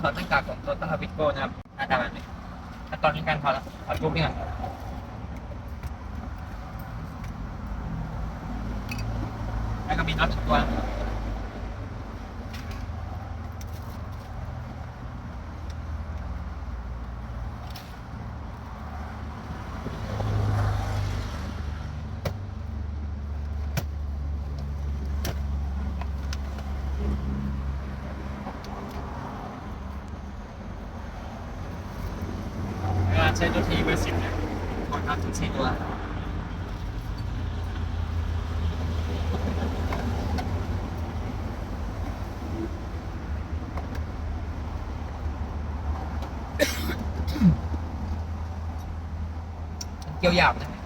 ถอดหน้ากากของโตต้าวิโก้นะครับหน้าตาแบบนี้ขั้นตอนนี้การถอดถอดรูปนี่ก่อนแล้วก็มีน็อตตัว การใช้ตัวทีเบอร์สิบเนี่ยก่อนครับถึงสี่ตัวเกี่ยวยาบนะ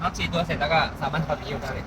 น็อตสี่ตัวเสร็จแล้วก็สามารถถอดนิ้วได้เลย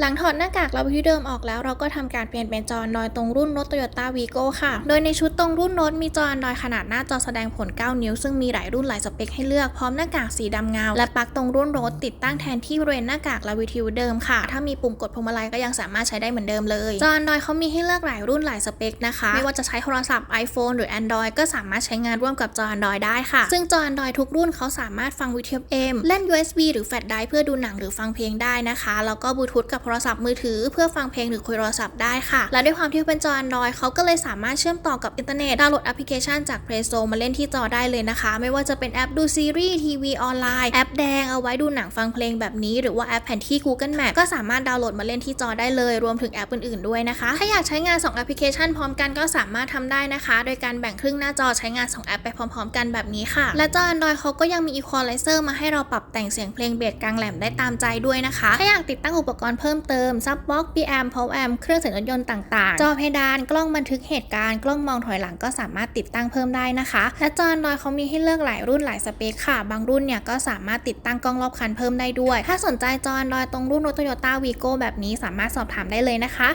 หลังถอดหน้ากากเราที่เดิมออกแล้วเราก็ทำการเปลี่ยนเป็นจอ Android ตรงรุ่นรถ Toyota Vigo ค่ะ โดยในชุดตรงรุ่นรถมีจอ Android ขนาดหน้าจอแสดงผล 9 นิ้ว ซึ่งมีหลายรุ่นหลายสเปคให้เลือกพร้อมหน้ากากสีดำเงา และปลั๊กตรงรุ่นรถติดตั้งแทนที่บริเวณหน้ากากละวิทยุเดิมค่ะ ถ้ามีปุ่มกดพวงมาลัยก็ยังสามารถใช้ได้เหมือนเดิมเลยจอ Android เขามีให้เลือกหลายรุ่นหลายสเปคนะคะ ไม่ว่าจะใช้โทรศัพท์ iPhone หรือ Android ก็สามารถใช้งานร่วมกับจอ Android ได้ค่ะ ซึ่งจอ Android ทุกรุ่นเขาสามารถฟังวิทยุ M เล่น USB หรือแฟลชไดร์เพื่อดูหนังหรือฟังเพลงได้นะคะแล้วก็บลูทูธกับโทรศัพท์มือถือ เพื่อฟังเพลงหรือคุยโทรศัพท์ได้ค่ะ และด้วยความที่เป็นจอ Android เขาก็เลยสามารถเชื่อมต่อกับอินเทอร์เน็ตดาวน์โหลดแอปพลิเคชันจาก Play Store มาเล่นที่จอได้เลยนะคะ ไม่ว่าจะเป็นแอปดูซีรีส์ทีวีออนไลน์แอปแดงเอาไว้ดูหนังฟังเพลงแบบนี้หรือว่าแอปแผนที่ Google Map ก็สามารถดาวน์โหลดมาเล่นที่จอได้เลย รวมถึงแอปอื่นๆด้วยนะคะ ถ้าอยากใช้งาน 2 แอปพลิเคชันพร้อมกันก็สามารถทำได้นะคะ โดยการแบ่งครึ่งหน้าจอใช้งาน 2 แอปไปพร้อม ๆ กันแบบนี้ค่ะ และจอ Android เขาก็ยังมี Equalizer มาให้เราปรับแต่งเสียงเพลงเบสกลางแหลมได้ตามใจด้วยนะคะ ถ้าอยากติดตั้งอุปกรณ์เพิ่มเติมซับบ็อก Preamp Power Amp เครื่องเสียงรถยนต์ต่างๆ จอเพดานกล้องบันทึกเหตุการณ์กล้องมองถอยหลังก็สามารถติดตั้งเพิ่มได้นะคะ และจอนอยเขามีให้เลือกหลายรุ่นหลายสเปคค่ะ บางรุ่นเนี่ยก็สามารถติดตั้งกล้องรอบคันเพิ่มได้ด้วย ถ้าสนใจจอนอยตรงรุ่นรถ Toyota Vigo แบบนี้สามารถสอบถามได้เลยนะคะ